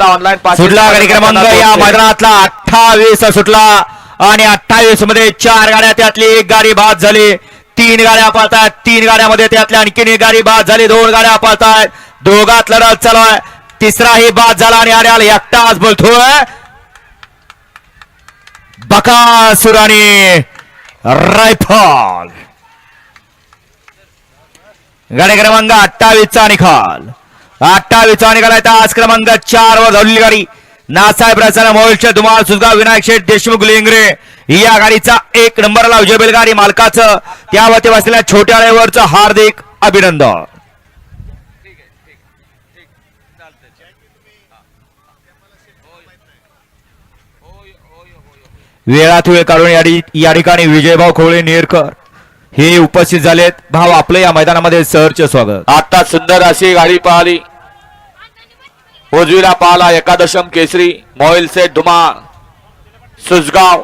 आपला online pass सुटला गाडी क्रमांक या मैदानातला अठ्ठावीस सुटला आणि अठ्ठावीसमध्ये चार गाड्या त्यातली एक गाडी बाद झाली. तीन गाड्या पळतायत तीन गाड्यामध्ये त्यातल्या आणखीन एक गाडी बाद झाली. दोन गाड्या पळतायत. दोघात लढत चालू आहे. तिसराही बाद झाला आणि आर्याल एकटाच बोलतोय. बकासूर आणि रायफल. गाडी क्रमांक अठ्ठावीसचा निकाल. अठ्ठावीसचा निकाल आहे आज क्रमांक चार वर धावलेली गाडी. नासाहेब रचना मोहिलचे धुमाळ सुजगाव विनायक शेठ देशमुख लेंगरे. या गाडीचा एक नंबरला विजय बैलगाडी मालकाचं. त्यावरती बसलेल्या छोट्या ड्रायव्हरचं हार्दिक अभिनंदन. वेळात वेळ काढून या ठिकाणी विजयभाऊ खोळे नेरकर हे उपस्थित झालेत. भाऊ आपलं या मैदानामध्ये सहरचे स्वागत. आता सुंदर अशी गाडी पाहिली. उजवीला पाहला एकादशम केसरी मोहिल सेठ धुमा सुजगाव